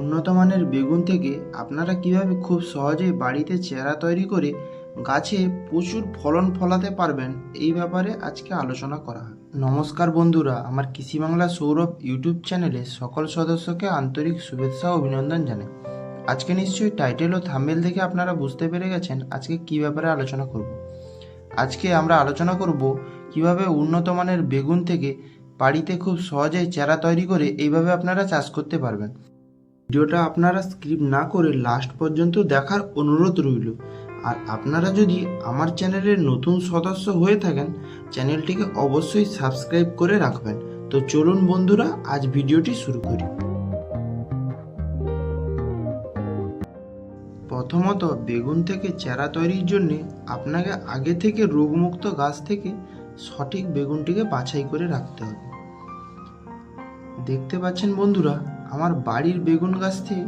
উন্নত মানের বেগুন থেকে আপনারা কীভাবে খুব সহজেই বাড়িতে চারা তৈরি করে গাছে প্রচুর ফলন ফলাতে পারবেন, এই ব্যাপারে আজকে আলোচনা করা হয়। নমস্কার বন্ধুরা, আমার কৃষি বাংলা সৌরভ ইউটিউব চ্যানেলে সকল সদস্যকে আন্তরিক শুভেচ্ছা ও অভিনন্দন জানাই। আজকে নিশ্চয়ই টাইটেল ও থাম্বেল দেখে আপনারা বুঝতে পেরে গেছেন আজকে কী ব্যাপারে আলোচনা করব। আজকে আমরা আলোচনা করব কীভাবে উন্নত মানের বেগুন থেকে বাড়িতে খুব সহজেই চারা তৈরি করে এইভাবে আপনারা চাষ করতে পারবেন। ভিডিওটা আপনারা স্ক্রিপ্ট না করে লাস্ট পর্যন্ত দেখার অনুরোধ রইল। আর আপনারা যদি আমার চ্যানেলের নতুন সদস্য হয়ে থাকেন, চ্যানেলটিকে অবশ্যই সাবস্ক্রাইব করে রাখবেন। তো চলুন বন্ধুরা, আজ ভিডিওটি শুরু করি। প্রথমত বেগুন থেকে চারা তৈরির জন্যে আপনাকে আগে থেকে রোগমুক্ত গাছ থেকে সঠিক বেগুনটিকে বাছাই করে রাখতে হবে। দেখতে পাচ্ছেন বন্ধুরা আমার বাড়ির বেগুন গাছ থেকে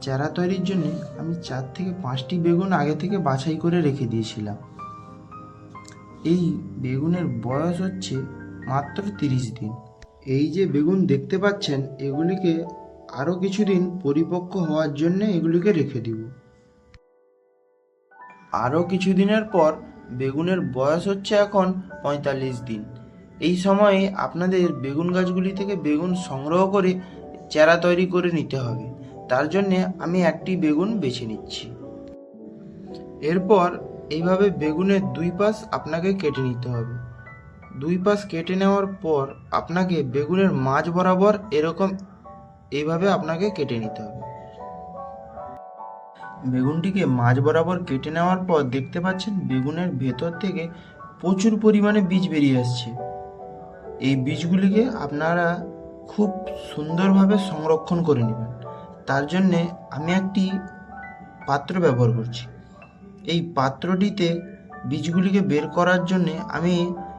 চারা তৈরির জন্য আমি চার থেকে পাঁচটি বেগুন আগে থেকে বাছাই করে রেখে দিয়েছিলাম। এই বেগুনের বয়স হচ্ছে মাত্র তিরিশ দিন। এই যে বেগুন দেখতে পাচ্ছেন, এগুলিকে আরও কিছুদিন পরিপক্ক হওয়ার জন্য এগুলিকে রেখে দিব। আরও কিছুদিনের পর বেগুনের বয়স হচ্ছে এখন পঁয়তাল্লিশ দিন। এই সময়ে আপনাদের বেগুন গাছগুলি থেকে বেগুন সংগ্রহ করে চারা তৈরি করে নিতে হবে। তার জন্যে আমি একটি বেগুন বেছে নিচ্ছি। এরপর এইভাবে বেগুনের দুই পাশ আপনাকে কেটে নিতে হবে। দুই পাশ কেটে নেওয়ার পর আপনাকে বেগুনের মাঝ বরাবর এরকম এইভাবে আপনাকে কেটে নিতে হবে। বেগুনটিকে মাঝ বরাবর কেটে নেওয়ার পর দেখতে পাচ্ছেন বেগুনের ভেতর থেকে প্রচুর পরিমাণে বীজ বেরিয়ে আসছে। এই বীজগুলিকে আপনারা খুব সুন্দরভাবে সংরক্ষণ করে নেবেন। তার জন্যে আমি একটি পাত্র ব্যবহার করছি। এই পাত্রটিতে বীজগুলিকে বের করার জন্যে আমি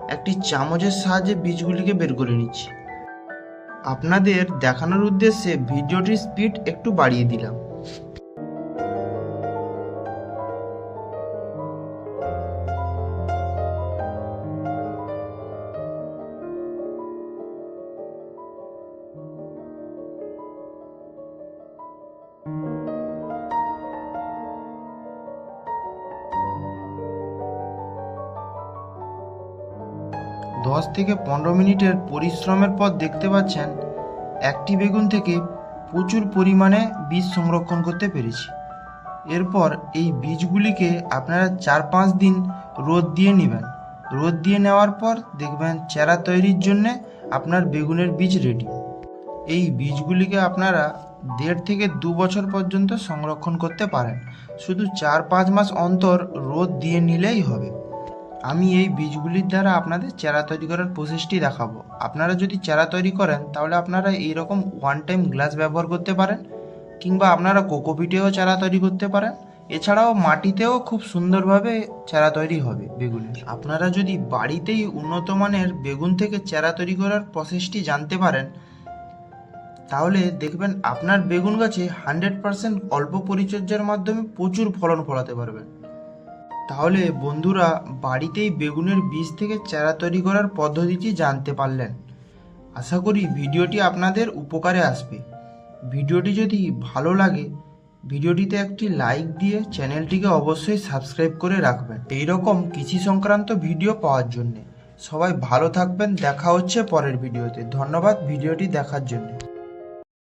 একটি চামচের সাহায্যে বীজগুলিকে বের করে নিচ্ছি। আপনাদের দেখানোর উদ্দেশ্যে ভিডিওটির স্পিড একটু বাড়িয়ে দিলাম। দশ থেকে পনেরো মিনিটের পরিশ্রমের পর দেখতে পাচ্ছেন, একটি বেগুন থেকে প্রচুর পরিমাণে বীজ সংরক্ষণ করতে পেরেছি। এরপর এই বীজগুলিকে আপনারা চার পাঁচ দিন রোদ দিয়ে নেবেন। রোদ দিয়ে নেওয়ার পর দেখবেন চারা তৈরির জন্যে আপনার বেগুনের বীজ রেডি এই বীজগুলিকে আপনারা দেড় থেকে দু বছর পর্যন্ত সংরক্ষণ করতে পারেন। শুধু চার পাঁচ মাস অন্তর রোদ দিয়ে নিলেই হবে। আমি এই বীজগুলির দ্বারা আপনাদের চারা তৈরি করার প্রসেসটি দেখাবো। আপনারা যদি চারা তৈরি করেন, তাহলে আপনারা এইরকম ওয়ান টাইম গ্লাস ব্যবহার করতে পারেন, কিংবা আপনারা কোকোপিটেও চারা তৈরি করতে পারেন। এছাড়াও মাটিতেও খুব সুন্দরভাবে চারা তৈরি হবে বেগুনের। আপনারা যদি বাড়িতেই উন্নত মানের বেগুন থেকে চারা তৈরি করার প্রসেসটি জানতে পারেন, তাহলে দেখবেন আপনার বেগুন গাছে হান্ড্রেড পার্সেন্ট অল্প পরিচর্যার মাধ্যমে প্রচুর ফলন ফলাতে পারবেন। তাহলে বন্ধুরা বাড়িতেই বেগুনের বীজ থেকে চারা তৈরি করার পদ্ধতিটি জানতে পারলেন। আশা করি ভিডিওটি আপনাদের উপকারে আসবে। ভিডিওটি যদি ভালো লাগে, ভিডিওটিতে একটি লাইক দিয়ে চ্যানেলটিকে অবশ্যই সাবস্ক্রাইব করে রাখবেন। এই রকম কৃষি সংক্রান্ত ভিডিও পাওয়ার জন্যে। সবাই ভালো থাকবেন, দেখা হচ্ছে পরের ভিডিওতে। ধন্যবাদ ভিডিওটি দেখার জন্য।